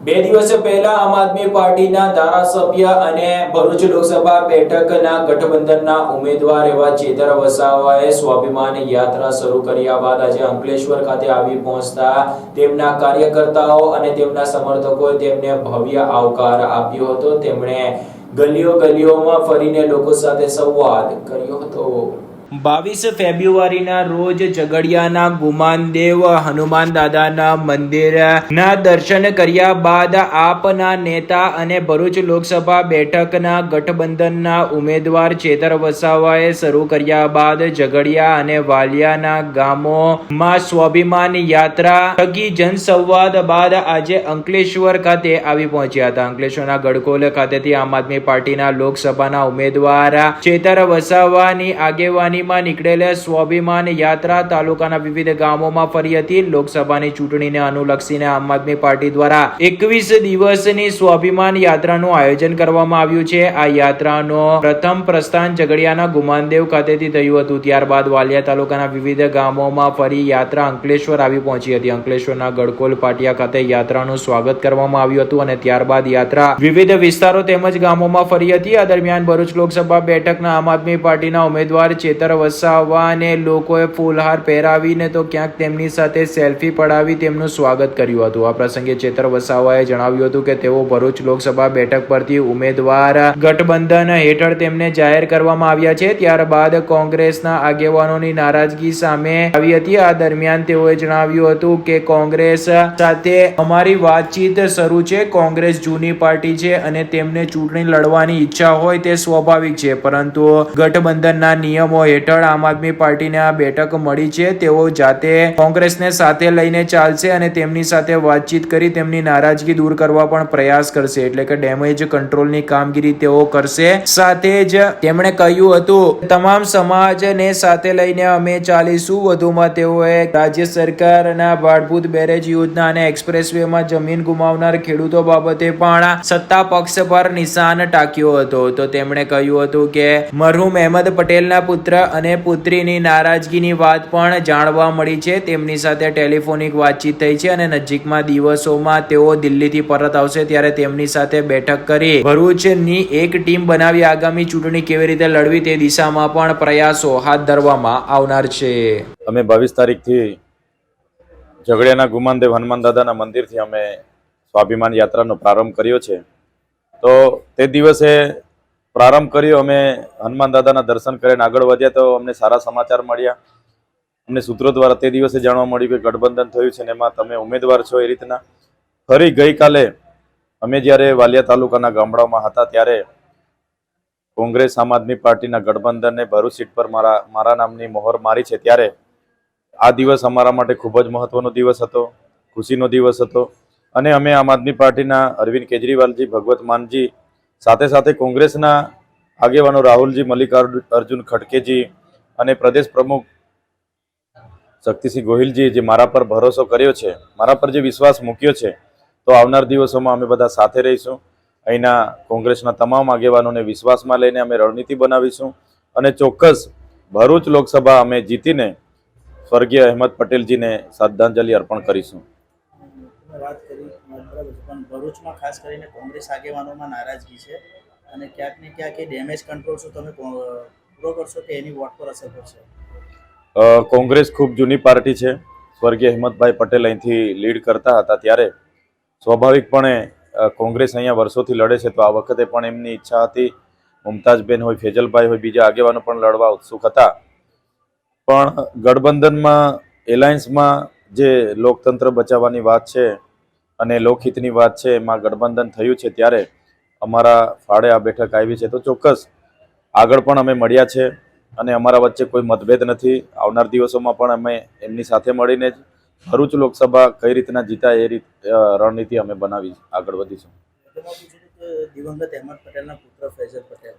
બે દિવસ પહેલા આમ આદમી પાર્ટીના ધારાસભ્ય અને ભરૂચ લોકસભા બેઠકના ગઠબંધનના ઉમેદવાર એવા ચેતર વસાવાએ સ્વાભિમાન યાત્રા શરૂ કર્યા બાદ આજે અંકલેશ્વર ખાતે આવી પહોંચતા તેમના કાર્યકર્તાઓ અને તેમના સમર્થકોએ તેમને ભવ્ય આવકાર આપ્યો હતો. તેમણે ગલીઓ ગલીઓમાં ફરીને લોકો સાથે સંવાદ કર્યો હતો. બાવીસ ફેબ્રુઆરીના રોજ ઝઘડિયાના ગુમાનદેવ હનુમાન દાદાના મંદિરના દર્શન કર્યા બાદ આપના નેતા અને ભરૂચ લોકસભા બેઠકના ગઠબંધનના ઉમેદવાર ચેતર વસાવાએ શરૂ કર્યા બાદ ઝઘડિયા અને વાલિયાના ગામોમાં સ્વાભિમાન યાત્રા થકી જનસંવાદ બાદ આજે અંકલેશ્વર ખાતે આવી પહોંચ્યા હતા. અંકલેશ્વરના ગડકોલ ખાતેથી આમ આદમી પાર્ટીના લોકસભાના ઉમેદવાર ચેતર વસાવાની આગેવાનીમાં નીકળેલા સ્વાભિમાન યાત્રા તાલુકાના વિવિધ ગામોમાં ફરી હતી. લોકસભાની ચૂંટણીને અનુલક્ષીને આમ આદમી પાર્ટી દ્વારા એકવીસ દિવસની સ્વાભિમાન યાત્રાનું આયોજન કરવામાં આવ્યું છે. આ યાત્રાનો પ્રથમ પ્રસ્થાન ઝઘડિયાના ગુમાનદેવ ખાતેથી થયું હતું. ત્યારબાદ વાલિયા તાલુકાના વિવિધ ગામોમાં ફરી યાત્રા અંકલેશ્વર આવી પહોંચી હતી. અંકલેશ્વરના ગડકોલ પાટિયા ખાતે યાત્રાનું સ્વાગત કરવામાં આવ્યું હતું અને ત્યારબાદ યાત્રા વિવિધ વિસ્તારો તેમજ ગામોમાં ફરી હતી. આ દરમિયાન ભરૂચ લોકસભા બેઠકના આમ આદમી પાર્ટીના ઉમેદવાર ચેતર વસાવાને લોકોએ ફૂલહાર પહેરાવીને તો ક્યાંક તેમની સાથે સેલ્ફી પડાવી તેમનું સ્વાગત કર્યું હતું. આ પ્રસંગે ચેતર વસાવાએ જણાવ્યું હતું કે તેઓ ભરૂચ લોકસભા બેઠક પરથી ઉમેદવાર ગઠબંધન હેઠળ તેમને જાહેર કરવામાં આવ્યા છે. ત્યારબાદ કોંગ્રેસના આગેવાનોની નારાજગી સામે આવી હતી. આ દરમિયાન તેઓએ જણાવ્યું હતું કે કોંગ્રેસ સાથે અમારી વાતચીત શરૂ છે. કોંગ્રેસ જૂની પાર્ટી છે અને તેમને ચૂંટણી લડવાની ઈચ્છા હોય તે સ્વાભાવિક છે. પરંતુ ગઠબંધનના નિયમો હેઠળ આમ આદમી પાર્ટીને આ બેઠક મળી છે. તેઓ જાતે કોંગ્રેસને સાથે લઈને ચાલશે અને તેમની સાથે વાતચીત કરી તેમની નારાજગી દૂર કરવા પણ પ્રયાસ કરશે. એટલે કે ડેમેજ કંટ્રોલની કામગીરી તેઓ કરશે. સાથે જ તેમણે કહ્યું હતું, તમામ સમાજને સાથે લઈને અમે ચાલીશું. વધુમાં તેઓએ રાજ્ય સરકારના ભાડભૂત બેરેજ યોજના અને એક્સપ્રેસ વેમાં જમીન ગુમાવનાર ખેડૂતો બાબતે પણ સત્તા પક્ષ પર નિશાન ટાક્યો હતો. તો તેમણે કહ્યું હતું કે, મરહુમ અહેમદ પટેલના પુત્ર અને પુત્રીની નારાજગીની વાત પણ જાણવા મળી છે. તેમની સાથે ટેલિફોનિક વાતચીત થઈ છે અને નજીકમાં દિવસોમાં તેઓ દિલ્હીથી પરત આવશે ત્યારે તેમની સાથે બેઠક કરી ભરૂચની એક ટીમ બનાવી આગામી ચૂંટણી કેવી રીતે લડવી તે દિશામાં પણ પ્રયાસો હાથ ધરવામાં આવનાર છે. અમે બાવીસ તારીખથી ઝઘડિયાના ગુમાનદેવ હનુમાન દાદાના મંદિરથી અમે સ્વાભિમાન યાત્રાનો પ્રારંભ કર્યો છે. તો તે દિવસે પ્રારંભ કર્યો. અમે હનુમાન દાદાના દર્શન કરીને આગળ વધ્યા તો અમને સારા સમાચાર મળ્યા. અમને સૂત્રો દ્વારા તે દિવસે જાણવા મળ્યું કે ગઠબંધન થયું છે એમાં તમે ઉમેદવાર છો એ રીતના. ફરી ગઈકાલે અમે જ્યારે વાલિયા તાલુકાના ગામડાઓમાં હતા ત્યારે કોંગ્રેસ, આમ આદમી પાર્ટીના ગઠબંધનને ભરૂચ સીટ પર મારા મારા નામની મોહર મારી છે ત્યારે આ દિવસ અમારા માટે ખૂબ જ મહત્વનો દિવસ હતો, ખુશીનો દિવસ હતો. અને અમે આમ આદમી પાર્ટીના અરવિંદ કેજરીવાલજી, ભગવત માનજી સાથે સાથે કોંગ્રેસના આગેવાનો રાહુલજી મલ્લિકાર્જુન અર્જુન ખડકેજી અને પ્રદેશ પ્રમુખ શક્તિસિંહ ગોહિલજી જે મારા પર ભરોસો કર્યો છે, મારા પર જે વિશ્વાસ મૂક્યો છે, તો આવનાર દિવસોમાં અમે બધા સાથે રહીશું. અહીંના કોંગ્રેસના તમામ આગેવાનોને વિશ્વાસમાં લઈને અમે રણનીતિ બનાવીશું અને ચોક્કસ ભરૂચ લોકસભા અમે જીતીને સ્વર્ગીય અહેમદ પટેલજીને શ્રદ્ધાંજલિ અર્પણ કરીશું. બરાબર છે. પણ ભરૂચમાં ખાસ કરીને કોંગ્રેસ આગેવાનોમાં નારાજગી છે અને ક્યાંક ને ક્યાંક એ ડેમેજ કંટ્રોલ શું તમે પૂરો કરશો કે એની વોટ પર અસર કરશે કોંગ્રેસ ખૂબ જૂની પાર્ટી છે. સ્વર્ગીય હિંમતભાઈ પટેલ અહીંથી લીડ કરતા હતા ત્યારે. સ્વાભાવિકપણે કોંગ્રેસ અહીંયા વર્ષોથી લડે છે તો આ વખતે પણ એમની ઈચ્છા હતી. મુમતાજબેન હોય, ફેજલભાઈ હોય, બીજા આગેવાનો પણ લડવા ઉત્સુક હતા. પણ ગઠબંધનમાં, એલાયન્સમાં જે લોકતંત્ર બચાવવાની વાત છે અને લોકહિતની વાત છે, એમાં ગઠબંધન થયું છે ત્યારે અમારા ફાળે આ બેઠક આવી છે. તો ચોક્કસ આગળ પણ અમે મળ્યા છે અને અમારા વચ્ચે કોઈ મતભેદ નથી. આવનાર દિવસોમાં પણ અમે એમની સાથે મળીને જ ભરૂચ લોકસભા કઈ રીતના જીતા એ રીત રણનીતિ અમે બનાવી આગળ વધીશું. દિવંગત અહેમદ પટેલના પુત્ર ફૈઝલ પટેલ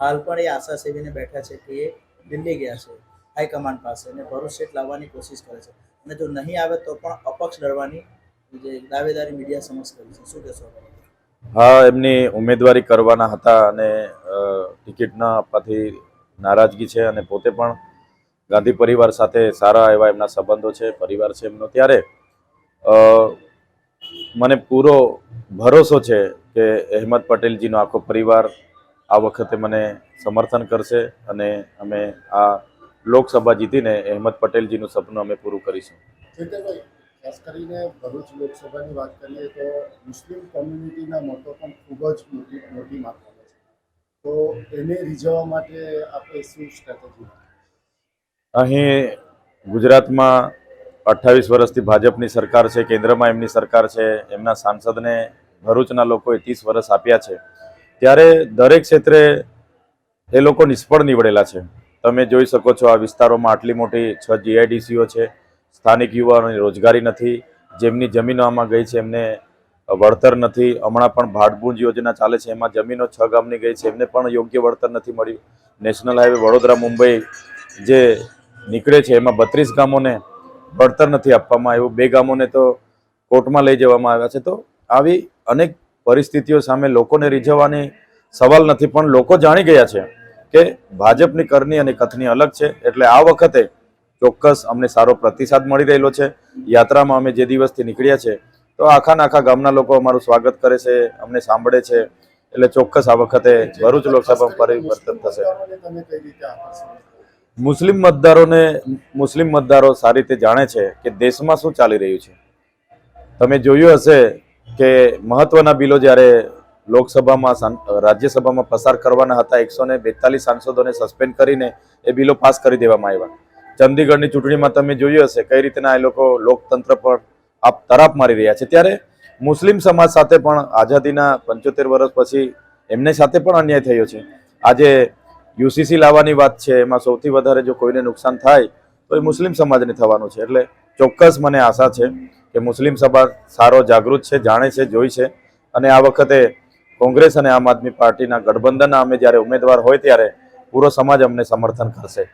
હાલ પણ એ આશા સેવીને બેઠા છે કે એ દિલ્હી ગયા છે, હાઈકમાન્ડ પાસે અને ભરૂચ સીટ લાવવાની કોશિશ કરે છે. અને જો નહીં આવે તો પણ અપક્ષ લડવાની જે દાવેદારી મીડિયા સમક્ષ કરી છે. શું કહેશો હા એમની ઉમેદવારી કરવાના હતા અને ટિકિટ ન આપવાથી નારાજગી છે અને પોતે પણ ગાંધી પરિવાર સાથે સારા એવા એમના સંબંધો છે પરિવાર છે એમનો ત્યારે મને પૂરો ભરોસો છે કે અહેમદ પટેલજીનો આખો પરિવાર આ વખતે મને સમર્થન કરશે અને અમે આ લોકસભા જીતીને અહેમદ પટેલજીનું સપનું અમે પૂરું કરીશું. ખાસ કરીને ભરૂચ લોકસભાની વાત કરીએ તો મુસ્લિમ કોમ્યુનિટીના મતો પણ ખૂબ જ મોટી મોટી માત્રામાં છે. તો એને રીઝવવા માટે આપણે શું સ્ટ્રેટેજી અહીં ગુજરાતમાં અઠ્ઠાવીસ વર્ષથી ભાજપની સરકાર છે, કેન્દ્રમાં એમની સરકાર છે, એમના સાંસદને ભરૂચના લોકોએ ત્રીસ વર્ષ આપ્યા છે. ત્યારે દરેક ક્ષેત્રે એ લોકો નિષ્ફળ નીવડેલા છે. તમે જોઈ શકો છો આ વિસ્તારોમાં આટલી મોટી છ જીઆઈડીસીઓ છે સ્થાનિક યુવાનોની રોજગારી નથી, જેમની જમીનો આમાં ગઈ છે એમને વળતર નથી, હમણાં પણ ભાડભૂંજ યોજના ચાલે છે, એમાં જમીનો છ ગામની ગઈ છે, એમને પણ યોગ્ય વળતર નથી મળ્યું નેશનલ હાઈવે વડોદરા, મુંબઈ જે નીકળે છે, એમાં બત્રીસ ગામોને વળતર નથી આપવામાં આવ્યું. બે ગામોને તો કોર્ટમાં લઈ જવામાં આવ્યા છે. તો આવી અનેક પરિસ્થિતિઓ સામે લોકોને રીઝવવાની સવાલ નથી, પણ લોકો જાણી ગયા છે કે ભાજપની કરની અને કથની અલગ છે. એટલે આ વખતે ચોક્કસ અમને સારો પ્રતિસાદ મળી રહેલો છે. યાત્રામાં અમે જે દિવસથી નીકળ્યા છે, તો આખા નાખા ગામના લોકો અમારું સ્વાગત કરે છે, અમને સાંભળે છે, એટલે ચોક્કસ આ વખતે ભરૂચ લોકસભામાં પરિવર્તન થશે. મુસ્લિમ મતદારોને, મુસ્લિમ મતદારો સારી રીતે જાણે છે કે દેશમાં શું ચાલી રહ્યું છે. તમે જોયું હશે કે મહત્વના બિલો જ્યારે લોકસભામાં રાજ્યસભામાં પસાર કરવાના હતા, એકસો ને બેતાલીસ સાંસદોને સસ્પેન્ડ કરીને એ બિલો પાસ કરી દેવામાં આવ્યા. ચંદીગઢની ચૂંટણીમાં તમે જોયું હશે કઈ રીતના એ લોકો લોકતંત્ર પર આપ તરાપ મારી રહ્યા છે. ત્યારે મુસ્લિમ સમાજ સાથે પણ આઝાદીના પંચોતેર વર્ષ પછી એમની સાથે પણ અન્યાય થયો છે. આજે યુસીસી લાવવાની વાત છે, એમાં સૌથી વધારે જો કોઈને નુકસાન થાય તો એ મુસ્લિમ સમાજને થવાનું છે. એટલે ચોક્કસ મને આશા છે કે મુસ્લિમ સમાજ સારો, જાગૃત છે, જાણે છે, જોઈ છે. અને આ વખતે કોંગ્રેસ અને આમ આદમી પાર્ટીના ગઠબંધનના અમે જ્યારે ઉમેદવાર હોય ત્યારે પૂરો સમાજ અમને સમર્થન કરશે.